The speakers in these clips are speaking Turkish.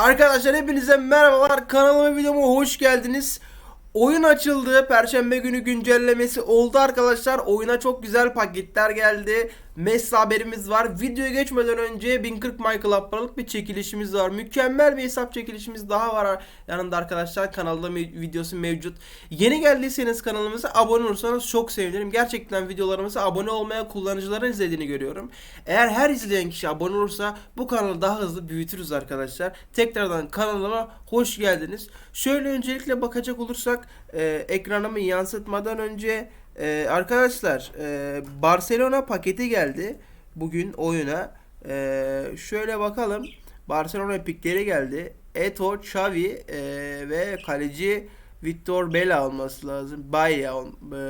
Arkadaşlar hepinize merhabalar. Kanalıma videoma hoş geldiniz. Oyun açıldı. Perşembe günü güncellemesi oldu arkadaşlar. Oyuna çok güzel paketler geldi. Messi haberimiz var. Videoya geçmeden önce 1040 Michael paralık bir çekilişimiz var. Mükemmel bir hesap çekilişimiz daha var. Yanında arkadaşlar kanalda videosu mevcut. Yeni geldiyseniz kanalımıza abone olursanız çok sevinirim. Gerçekten videolarımıza abone olmaya kullanıcıların izlediğini görüyorum. Eğer her izleyen kişi abone olursa bu kanalı daha hızlı büyütürüz arkadaşlar. Tekrardan kanalıma hoş geldiniz. Şöyle öncelikle bakacak olursak e, ekranımı yansıtmadan önce e, arkadaşlar e, Barcelona paketi geldi bugün oyuna. E, şöyle bakalım. Barcelona pikleri geldi. Eto, Xavi e, ve kaleci Victor Bela olması lazım. Baya e,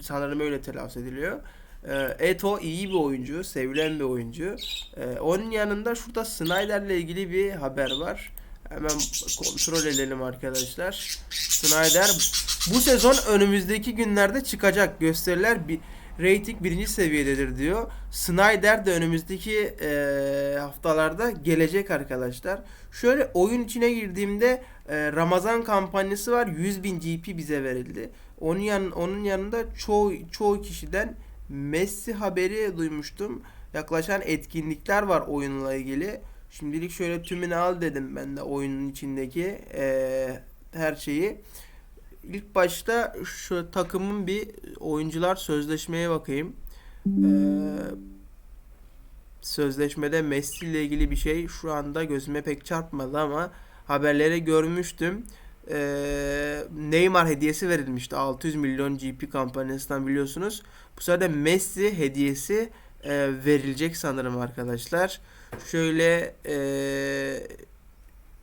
sanırım öyle telaffuz ediliyor. E, Eto iyi bir oyuncu, sevilen bir oyuncu. E, onun yanında şurada Snyder'le ilgili bir haber var. Hemen kontrol edelim arkadaşlar. Snyder bu sezon önümüzdeki günlerde çıkacak gösteriler bir rating birinci seviyededir diyor. Snyder de önümüzdeki eee, haftalarda gelecek arkadaşlar. Şöyle oyun içine girdiğimde eee, Ramazan kampanyası var. 100.000 GP bize verildi. Onun yan, onun yanında çoğu çoğu kişiden Messi haberi duymuştum. Yaklaşan etkinlikler var oyunla ilgili. Şimdilik şöyle tümünü al dedim ben de oyunun içindeki eee, her şeyi. İlk başta şu takımın bir oyuncular sözleşmeye bakayım. Eee, sözleşmede Messi ile ilgili bir şey şu anda gözüme pek çarpmadı ama haberleri görmüştüm. Eee, Neymar hediyesi verilmişti 600 milyon GP kampanyasından biliyorsunuz. Bu sefer de Messi hediyesi eee, verilecek sanırım arkadaşlar. Şöyle eee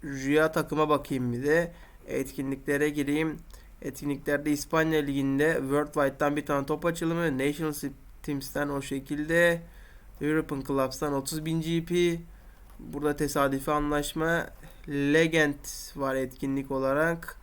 Rüya takıma bakayım bir de. Etkinliklere gireyim. Etkinliklerde İspanya Ligi'nde Worldwide'dan bir tane top açılımı. National Teams'ten o şekilde. European Clubs'tan 30.000 GP. Burada tesadüfi anlaşma. Legend var etkinlik olarak.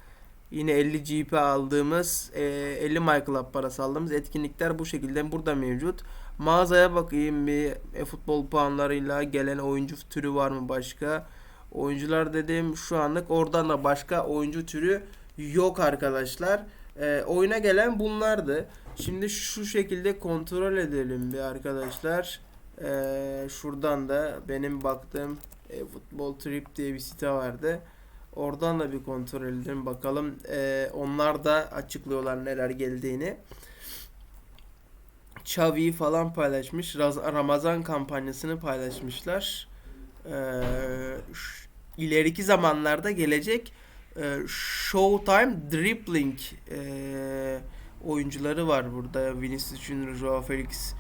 Yine 50 GP aldığımız, e, 50 My Club parası aldığımız etkinlikler bu şekilde burada mevcut. Mağazaya bakayım bir e, futbol puanlarıyla gelen oyuncu türü var mı başka? Oyuncular dedim şu anlık oradan da başka oyuncu türü yok arkadaşlar. Ee, oyuna gelen bunlardı. Şimdi şu şekilde kontrol edelim bir arkadaşlar. Ee, şuradan da benim baktığım e, Futbol Trip diye bir site vardı. Oradan da bir kontrol edelim bakalım. Ee, onlar da açıklıyorlar neler geldiğini. Xavi falan paylaşmış. Ramazan kampanyasını paylaşmışlar. Ee, ileriki zamanlarda gelecek e, Showtime Dribbling e, oyuncuları var burada. Vinicius Junior, Joao Felix,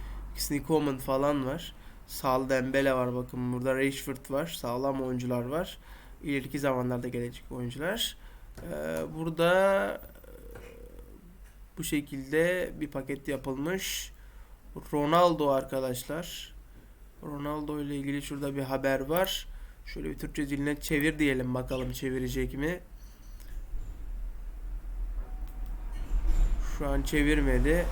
Coman falan var. Sal Dembele var bakın burada. Rashford var. Sağlam oyuncular var. İleriki zamanlarda gelecek oyuncular. Ee, burada e, bu şekilde bir paket yapılmış. Ronaldo arkadaşlar. Ronaldo ile ilgili şurada bir haber var. Şöyle bir Türkçe diline çevir diyelim bakalım çevirecek mi? Şu an çevirmedi.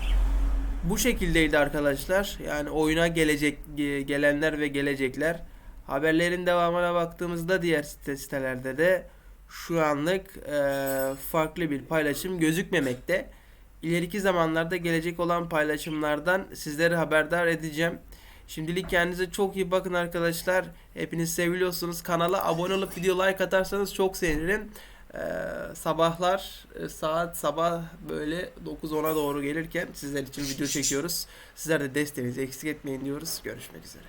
Bu şekildeydi arkadaşlar. Yani oyuna gelecek ge- gelenler ve gelecekler. Haberlerin devamına baktığımızda diğer site sitelerde de şu anlık eee, farklı bir paylaşım gözükmemekte. İleriki zamanlarda gelecek olan paylaşımlardan sizleri haberdar edeceğim. Şimdilik kendinize çok iyi bakın arkadaşlar. Hepiniz seviliyorsunuz. Kanala abone olup video like atarsanız çok sevinirim. Ee, sabahlar e, saat sabah böyle 9-10'a doğru gelirken sizler için video çekiyoruz. Sizler de desteğinizi eksik etmeyin diyoruz. Görüşmek üzere.